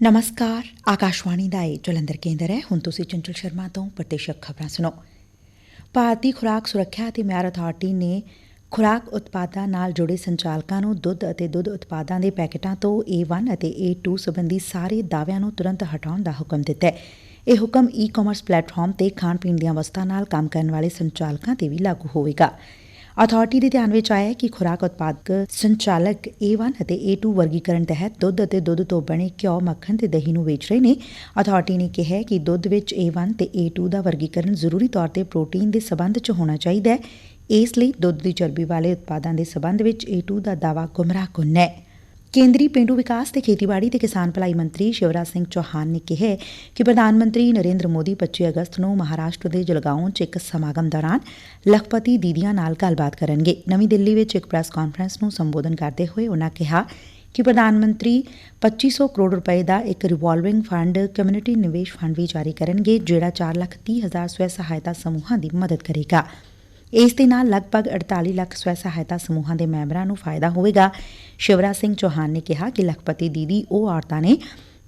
ਨਮਸਕਾਰ ਆਕਾਸ਼ਵਾਣੀ ਦਾ ਇਹ ਜਲੰਧਰ ਕੇਂਦਰ ਹੈ ਹੁਣ ਤੁਸੀਂ ਚੰਚਲ ਸ਼ਰਮਾ ਤੋਂ ਪ੍ਰਤੀਸ਼ਕ ਖਬਰਾਂ ਸੁਣੋ ਭਾਰਤੀ ਖੁਰਾਕ ਸੁਰੱਖਿਆ ਅਤੇ ਮਿਆਰ ਅਥਾਰਟੀ ਨੇ ਖੁਰਾਕ ਉਤਪਾਦਾਂ ਨਾਲ ਜੁੜੇ ਸੰਚਾਲਕਾਂ ਨੂੰ ਦੁੱਧ ਅਤੇ ਦੁੱਧ ਉਤਪਾਦਾਂ ਦੇ ਪੈਕੇਟਾਂ ਤੋਂ A1 ਅਤੇ A2 ਸੰਬੰਧੀ ਸਾਰੇ ਦਾਅਵਿਆਂ ਨੂੰ ਤੁਰੰਤ ਹਟਾਉਣ ਦਾ ਹੁਕਮ ਦਿੱਤਾ ਹੈ ਇਹ ਹੁਕਮ ਈ-ਕਾਮਰਸ ਪਲੇਟਫਾਰਮ ਤੇ ਖਾਣ ਪੀਣ ਦੀਆਂ ਵਸਤਾਂ ਨਾਲ ਕੰਮ ਕਰਨ ਵਾਲੇ ਸੰਚਾਲਕਾਂ ਤੇ ਵੀ ਲਾਗੂ ਹੋਵੇਗਾ ਅਥਾਰਟੀ ਦੇ ਧਿਆਨ ਵਿੱਚ ਆਇਆ ਹੈ ਕਿ ਖੁਰਾਕ ਉਤਪਾਦਕ ਸੰਚਾਲਕ A1 ਅਤੇ A2 ਵਰਗੀਕਰਨ ਤਹਿਤ ਦੁੱਧ ਅਤੇ ਦੁੱਧ ਤੋਂ ਬਣੇ ਘਿਓ, ਮੱਖਣ ਤੇ ਦਹੀਂ ਨੂੰ ਵੇਚ ਰਹੇ ਨੇ। ਅਥਾਰਟੀ ਨੇ ਕਿਹਾ ਕਿ ਦੁੱਧ ਵਿੱਚ A1 ਤੇ A2 ਦਾ ਵਰਗੀਕਰਨ ਜ਼ਰੂਰੀ ਤੌਰ ਤੇ ਪ੍ਰੋਟੀਨ ਦੇ ਸਬੰਧ 'ਚ ਹੋਣਾ ਚਾਹੀਦਾ ਹੈ। ਇਸ ਲਈ ਦੁੱਧ ਦੀ ਚਰਬੀ ਵਾਲੇ ਉਤਪਾਦਾਂ ਦੇ ਸਬੰਧ ਵਿੱਚ A2 ਦਾ ਦਾਅਵਾ ਗੁੰਮਰਾਹਕੁੰਨ ਹੈ। ਕੇਂਦਰੀ ਪੇਂਡੂ ਵਿਕਾਸ ਤੇ ਖੇਤੀਬਾੜੀ ਤੇ ਕਿਸਾਨ ਭਲਾਈ ਮੰਤਰੀ ਸ਼ਿਵਰਾਜ ਸਿੰਘ ਚੌਹਾਨ ਨੇ ਕਿਹਾ ਕਿ ਪ੍ਰਧਾਨ ਮੰਤਰੀ ਨਰੇਂਦਰ ਮੋਦੀ 25 ਅਗਸਤ ਨੂੰ ਮਹਾਰਾਸ਼ਟਰ ਦੇ ਜਲਗਾਓਂ 'ਚ ਇੱਕ ਸਮਾਗਮ ਦੌਰਾਨ ਲਖਪਤੀ ਦੀਦੀਆਂ ਨਾਲ ਗੱਲਬਾਤ ਕਰਨਗੇ। ਨਵੀਂ ਦਿੱਲੀ ਵਿੱਚ ਇੱਕ ਪ੍ਰੈਸ ਕਾਨਫਰੰਸ ਨੂੰ ਸੰਬੋਧਨ ਕਰਦੇ ਹੋਏ ਉਨ੍ਹਾਂ ਕਿਹਾ ਕਿ ਪ੍ਰਧਾਨ ਮੰਤਰੀ 2500 ਕਰੋੜ ਰੁਪਏ ਦਾ ਇੱਕ ਰਿਵਾਲਵਿੰਗ ਫੰਡ ਕਮਿਊਨਿਟੀ ਨਿਵੇਸ਼ ਫੰਡ ਵੀ ਜਾਰੀ ਕਰਨਗੇ, ਜਿਹੜਾ 4 ਲੱਖ 30 ਹਜ਼ਾਰ ਸਵੈ ਸਹਾਇਤਾ ਸਮੂਹਾਂ ਦੀ ਮਦਦ ਕਰੇਗਾ। ਇਸ ਦੇ ਨਾਲ ਲਗਭਗ 48 ਲੱਖ ਸਵੈ ਸਹਾਇਤਾ ਸਮੂਹਾਂ ਦੇ ਮੈਂਬਰਾਂ ਨੂੰ ਫਾਇਦਾ ਹੋਵੇਗਾ। ਸ਼ਿਵਰਾਜ ਸਿੰਘ ਚੌਹਾਨ ਨੇ ਕਿਹਾ ਕਿ ਲਖਪਤੀ ਦੀਦੀ, ਉਹ ਔਰਤਾਂ ਨੇ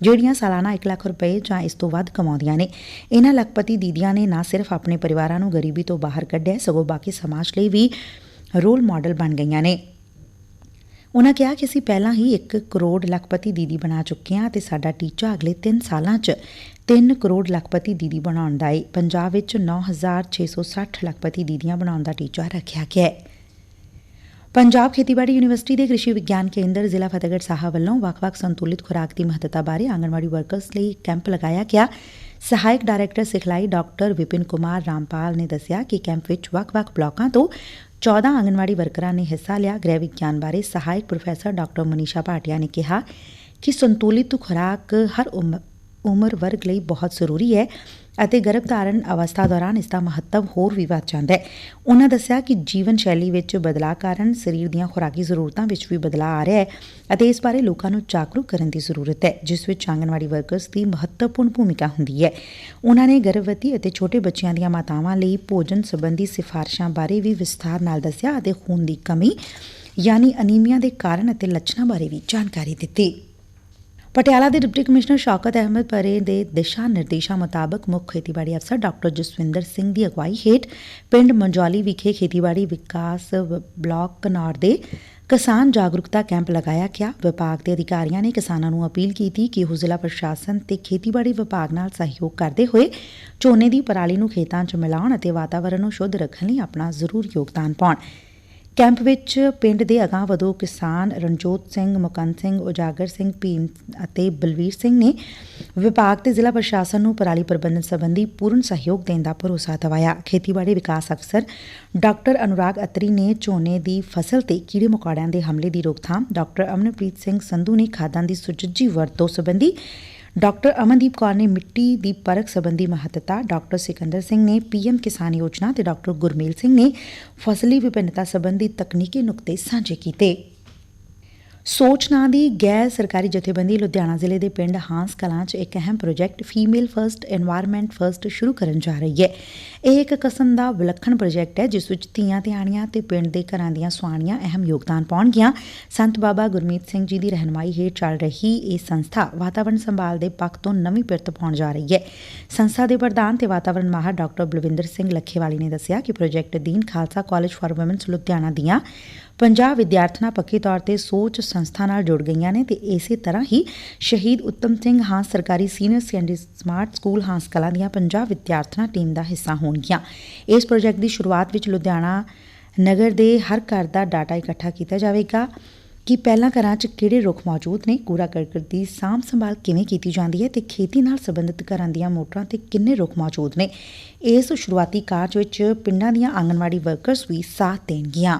ਜਿਹੜੀਆਂ ਸਾਲਾਨਾ 1 ਲੱਖ ਰੁਪਏ ਜਾਂ ਇਸ ਤੋਂ ਵੱਧ ਕਮਾਉਂਦੀਆਂ ਨੇ। ਇਹਨਾਂ ਲਖਪਤੀ ਦੀਦੀਆਂ ਨੇ ਨਾ ਸਿਰਫ ਆਪਣੇ ਪਰਿਵਾਰਾਂ ਨੂੰ ਗਰੀਬੀ ਤੋਂ ਬਾਹਰ ਕੱਢਿਆ, ਸਗੋਂ ਬਾਕੀ ਸਮਾਜ ਲਈ ਵੀ ਰੋਲ ਮਾਡਲ ਬਣ ਗਈਆਂ ਨੇ। ਉਨ੍ਹਾਂ ਕਿਹਾ ਕਿ ਅਸੀਂ ਪਹਿਲਾਂ ਹੀ 1 ਕਰੋੜ ਲੱਖਪਤੀ ਦੀਦੀ ਬਣਾ ਚੁੱਕੇ ਹਾਂ ਅਤੇ ਸਾਡਾ ਟੀਚਾ ਅਗਲੇ 3 ਸਾਲਾਂ 'ਚ 3 ਕਰੋੜ ਲੱਖਪਤੀ ਦੀਦੀ ਬਣਾਉਣ ਦਾ ਹੈ ਪੰਜਾਬ ਵਿੱਚ 9660 ਲਖਪਤੀ ਦੀਦੀਆਂ ਬਣਾਉਣ ਦਾ ਟੀਚਾ ਰੱਖਿਆ ਗਿਆ ਹੈ ਪੰਜਾਬ ਖੇਤੀਬਾੜੀ ਯੂਨੀਵਰਸਿਟੀ ਦੇ ਕ੍ਰਿਸ਼ੀ ਵਿਗਿਆਨ ਕੇਂਦਰ ਜ਼ਿਲ੍ਹਾ ਫਤਿਹਗੜ੍ਹ ਸਾਹਿਬ ਵੱਲੋਂ ਵੱਖ-ਵੱਖ ਸੰਤੁਲਿਤ ਖੁਰਾਕ ਦੀ ਮਹੱਤਤਾ ਬਾਰੇ ਆਂਗਣਵਾੜੀ ਵਰਕਰਸ ਲਈ ਕੈਂਪ ਲਗਾਇਆ ਗਿਆ। ਸਹਾਇਕ ਡਾਇਰੈਕਟਰ ਸਿਖਲਾਈ ਡਾਕਟਰ ਵਿਪਿਨ ਕੁਮਾਰ ਰਾਮਪਾਲ ਨੇ ਦੱਸਿਆ ਕਿ ਕੈਂਪ ਵਿੱਚ ਵੱਖ-ਵੱਖ ਬਲਾਕਾਂ ਤੋਂ 14 ਆਂਗਣਵਾੜੀ ਵਰਕਰਾਂ ਨੇ ਹਿੱਸਾ ਲਿਆ ਗ੍ਰਹਿ ਵਿਗਿਆਨ ਬਾਰੇ ਸਹਾਇਕ ਪ੍ਰੋਫੈਸਰ ਡਾਕਟਰ ਮਨੀਸ਼ਾ ਭਾਟਿਆ ਨੇ ਕਿਹਾ ਕਿ ਸੰਤੁਲਿਤ ਖੁਰਾਕ ਹਰ ਉਮਰ ਵਰਗ ਲਈ ਬਹੁਤ ਜ਼ਰੂਰੀ ਹੈ ਅਤੇ ਗਰਭਧਾਰਨ ਅਵਸਥਾ ਦੌਰਾਨ ਇਸ ਦਾ ਮਹੱਤਵ ਹੋਰ ਵੀ ਵੱਧ ਜਾਂਦਾ ਹੈ। ਉਨ੍ਹਾਂ ਦੱਸਿਆ ਕਿ ਜੀਵਨ ਸ਼ੈਲੀ ਵਿੱਚ ਬਦਲਾਅ ਕਾਰਨ ਸਰੀਰ ਦੀਆਂ ਖੁਰਾਕੀ ਜ਼ਰੂਰਤਾਂ ਵਿੱਚ ਵੀ ਬਦਲਾਅ ਆ ਰਿਹਾ ਹੈ ਅਤੇ ਇਸ ਬਾਰੇ ਲੋਕਾਂ ਨੂੰ ਜਾਗਰੂਕ ਕਰਨ ਦੀ ਜ਼ਰੂਰਤ ਹੈ, ਜਿਸ ਵਿੱਚ ਆਂਗਨਵਾੜੀ ਵਰਕਰਸ ਦੀ ਮਹੱਤਵਪੂਰਨ ਭੂਮਿਕਾ ਹੁੰਦੀ ਹੈ। ਉਨ੍ਹਾਂ ਨੇ ਗਰਭਵਤੀ ਅਤੇ ਛੋਟੇ ਬੱਚਿਆਂ ਦੀਆਂ ਮਾਤਾਵਾਂ ਲਈ ਭੋਜਨ ਸੰਬੰਧੀ ਸਿਫਾਰਸ਼ਾਂ ਬਾਰੇ ਵੀ ਵਿਸਥਾਰ ਨਾਲ ਦੱਸਿਆ ਅਤੇ ਖੂਨ ਦੀ ਕਮੀ, ਯਾਨੀ ਅਨੀਮੀਆ ਦੇ ਕਾਰਨ ਅਤੇ ਲੱਛਣਾਂ ਬਾਰੇ ਵੀ ਜਾਣਕਾਰੀ ਦਿੱਤੀ। ਪਟਿਆਲਾ ਦੇ ਡਿਪਟੀ ਕਮਿਸ਼ਨਰ ਸ਼ੌਕਤ ਅਹਿਮਦ ਪਰੇ ਦੇ ਦਿਸ਼ਾ ਨਿਰਦੇਸ਼ਾਂ ਮੁਤਾਬਕ ਮੁੱਖ ਖੇਤੀਬਾੜੀ ਅਫਸਰ ਡਾਕਟਰ ਜਸਵਿੰਦਰ ਸਿੰਘ ਦੀ ਅਗਵਾਈ ਹੇਠ ਪਿੰਡ ਮੰਜੌਲੀ ਵਿਖੇ ਖੇਤੀਬਾੜੀ ਵਿਕਾਸ ਬਲਾਕ ਕਨੌਰ ਦੇ ਕਿਸਾਨ ਜਾਗਰੂਕਤਾ ਕੈਂਪ ਲਗਾਇਆ ਗਿਆ। ਵਿਭਾਗ ਦੇ ਅਧਿਕਾਰੀਆਂ ਨੇ ਕਿਸਾਨਾਂ ਨੂੰ ਅਪੀਲ ਕੀਤੀ ਕਿ ਉਹ ਜ਼ਿਲ੍ਹਾ ਪ੍ਰਸ਼ਾਸਨ ਤੇ ਖੇਤੀਬਾੜੀ ਵਿਭਾਗ ਨਾਲ ਸਹਿਯੋਗ ਕਰਦੇ ਹੋਏ ਝੋਨੇ ਦੀ ਪਰਾਲੀ ਨੂੰ ਖੇਤਾਂ 'ਚ ਮਿਲਾਉਣ ਅਤੇ ਵਾਤਾਵਰਣ ਨੂੰ ਸ਼ੁੱਧ ਰੱਖਣ ਲਈ ਆਪਣਾ ਜ਼ਰੂਰ ਯੋਗਦਾਨ ਪਾਉਣ। ਕੈਂਪ ਵਿੱਚ ਪਿੰਡ ਦੇ ਅਗਾਂਹ ਵਧੋ ਕਿਸਾਨ ਰਣਜੋਤ ਸਿੰਘ, ਮੁਕੰਦ ਸਿੰਘ, ਉਜਾਗਰ ਸਿੰਘ, ਭੀਮ ਅਤੇ ਬਲਵੀਰ ਸਿੰਘ ਨੇ ਵਿਭਾਗ ਤੇ ਜ਼ਿਲ੍ਹਾ ਪ੍ਰਸ਼ਾਸਨ ਨੂੰ ਪਰਾਲੀ ਪ੍ਰਬੰਧਨ ਸੰਬੰਧੀ ਪੂਰਨ ਸਹਿਯੋਗ ਦੇਣ ਦਾ ਭਰੋਸਾ ਦਿਵਾਇਆ। ਖੇਤੀਬਾੜੀ ਵਿਕਾਸ ਅਫਸਰ ਡਾਕਟਰ ਅਨੁਰਾਗ ਅਤਰੀ ਨੇ ਝੋਨੇ ਦੀ ਫਸਲ ਤੇ ਕੀੜੇ ਮਕੌੜਿਆਂ ਦੇ ਹਮਲੇ ਦੀ ਰੋਕਥਾਮ, ਡਾਕਟਰ ਅਮਨਪ੍ਰੀਤ ਸਿੰਘ ਸੰਧੂ ਨੇ ਖਾਦਾਂ ਦੀ ਸੁਚੱਜੀ ਵਰਤੋਂ ਸੰਬੰਧੀ ਡਾਕਟਰ ਅਮਨਦੀਪ ਕੌਰ ਨੇ ਮਿੱਟੀ ਦੀ ਪਰਖ ਸੰਬੰਧੀ ਮਹੱਤਤਾ ਡਾਕਟਰ ਸਿਕੰਦਰ ਸਿੰਘ ਨੇ ਪੀਐਮ ਕਿਸਾਨ ਯੋਜਨਾ ਤੇ ਡਾਕਟਰ ਗੁਰਮੇਲ ਸਿੰਘ ਨੇ ਫਸਲੀ ਵਿਭਿੰਨਤਾ ਸੰਬੰਧੀ ਤਕਨੀਕੀ ਨੁਕਤੇ ਸਾਂਝੇ ਕੀਤੇ। ਸੋਚ ਨਾਂ ਦੀ ਗੈਰ ਸਰਕਾਰੀ ਜਥੇਬੰਦੀ ਲੁਧਿਆਣਾ ਜ਼ਿਲ੍ਹੇ ਦੇ ਪਿੰਡ ਹਾਂਸ ਕਲਾਂ 'ਚ ਇੱਕ ਅਹਿਮ project female first environment first ਸ਼ੁਰੂ ਕਰਨ ਜਾ ਰਹੀ ਹੈ। ਇਹ ਇੱਕ ਕਿਸਮ ਦਾ ਵਿਲੱਖਣ ਪ੍ਰੋਜੈਕਟ ਹੈ, ਜਿਸ ਵਿੱਚ ਧੀਆਂ ਤੇ ਆਣੀਆਂ ਤੇ ਪਿੰਡ ਦੇ ਘਰਾਂ ਦੀਆਂ ਸੁਆਣੀਆਂ ਅਹਿਮ ਯੋਗਦਾਨ ਪਾਉਣਗੀਆਂ। ਸੰਤ ਬਾਬਾ ਗੁਰਮੀਤ ਸਿੰਘ ਜੀ ਦੀ ਰਹਿਨਮਾਈ ਹੇਠ ਚੱਲ ਰਹੀ ਇਹ ਸੰਸਥਾ ਵਾਤਾਵਰਣ ਸੰਭਾਲ ਦੇ ਪੱਖ ਤੋਂ ਨਵੀਂ ਪਿਰਤ ਪਾਉਣ ਜਾ ਰਹੀ ਹੈ। ਸੰਸਥਾ ਦੇ ਪ੍ਰਧਾਨ ਤੇ ਵਾਤਾਵਰਣ ਮਾਹਰ ਡਾਕਟਰ ਬਲਵਿੰਦਰ ਸਿੰਘ ਲੱਖੇਵਾਲੀ ਨੇ ਦੱਸਿਆ ਕਿ project Deen Khalsa college for women Ludhiana ਦੀਆਂ ਪੰਜਾਬ ਵਿਦਿਆਰਥਣਾਂ ਪੱਕੇ ਤੌਰ ਤੇ ਸੋਚ ਸੰਸਥਾ ਨਾਲ ਜੁੜ ਗਈਆਂ ਨੇ ਤੇ ਇਸੇ ਤਰ੍ਹਾਂ ਹੀ ਸ਼ਹੀਦ ਉੱਤਮ ਸਿੰਘ ਹਾਂਸ ਸਰਕਾਰੀ senior secondary smart school Hans Kalan ਦੀਆਂ ਪੰਜਾਬ ਵਿਦਿਆਰਥਣਾਂ ਟੀਮ ਦਾ ਹਿੱਸਾ ਹੋਣਗੀਆਂ। ਇਸ ਪ੍ਰੋਜੈਕਟ ਦੀ ਸ਼ੁਰੂਆਤ ਵਿੱਚ ਲੁਧਿਆਣਾ ਨਗਰ ਦੇ ਹਰ ਘਰ ਦਾ ਡਾਟਾ ਇਕੱਠਾ ਕੀਤਾ ਜਾਵੇਗਾ ਕਿ ਪਹਿਲਾਂ ਘਰਾਂ 'ਚ ਕਿਹੜੇ ਰੁੱਖ ਮੌਜੂਦ ਨੇ, ਕੂੜਾ ਕਰਕਟ ਦੀ ਸਾਂਭ ਸੰਭਾਲ ਕਿਵੇਂ ਕੀਤੀ ਜਾਂਦੀ ਹੈ ਤੇ ਖੇਤੀ ਨਾਲ ਸੰਬੰਧਿਤ ਘਰਾਂ ਦੀਆਂ ਮੋਟਰਾਂ ਤੇ ਕਿੰਨੇ ਰੁੱਖ ਮੌਜੂਦ ਨੇ। ਇਸ ਸ਼ੁਰੂਆਤੀ ਕਾਰਜ ਵਿੱਚ ਪਿੰਡਾਂ ਦੀਆਂ ਆਂਗਣਵਾੜੀ ਵਰਕਰਸ ਵੀ ਸਾਥ ਦੇਣਗੀਆਂ।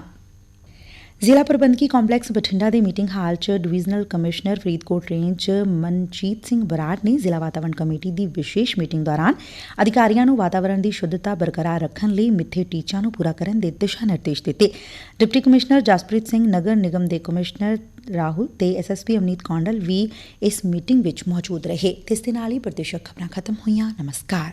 ਜ਼ਿਲ੍ਹਾ ਪ੍ਰਬੰਧਕੀ ਕੰਪਲੈਕਸ ਬਠਿੰਡਾ ਦੇ ਮੀਟਿੰਗ ਹਾਲ 'ਚ divisional commissioner Faridkot range Manjit Singh Brar ਨੇ ਜ਼ਿਲ੍ਹਾ ਵਾਤਾਵਰਣ ਕਮੇਟੀ ਦੀ ਵਿਸ਼ੇਸ਼ ਮੀਟਿੰਗ ਦੌਰਾਨ ਅਧਿਕਾਰੀਆਂ ਨੂੰ ਵਾਤਾਵਰਣ ਦੀ ਸ਼ੁੱਧਤਾ ਬਰਕਰਾਰ ਰੱਖਣ ਲਈ ਮਿੱਥੇ ਟੀਚਿਆਂ ਨੂੰ ਪੂਰਾ ਕਰਨ ਦੇ ਦਿਸ਼ਾ ਨਿਰਦੇਸ਼ ਦਿੱਤੇ। ਡਿਪਟੀ ਕਮਿਸ਼ਨਰ ਜਸਪ੍ਰੀਤ ਸਿੰਘ, ਨਗਰ ਨਿਗਮ ਦੇ ਕਮਿਸ਼ਨਰ ਰਾਹੁਲ ਤੇ ਐਸਐਸਪੀ ਅਮਨੀਤ ਕੌਂਡਲ ਵੀ ਇਸ ਮੀਟਿੰਗ ਵਿੱਚ ਮੌਜੂਦ ਰਹੇ। ਇਸ ਦੇ ਨਾਲ ਹੀ ਪ੍ਰਦੇਸ਼ਕ ਖਬਰਾਂ ਖਤਮ ਹੋਈਆਂ। ਨਮਸਕਾਰ।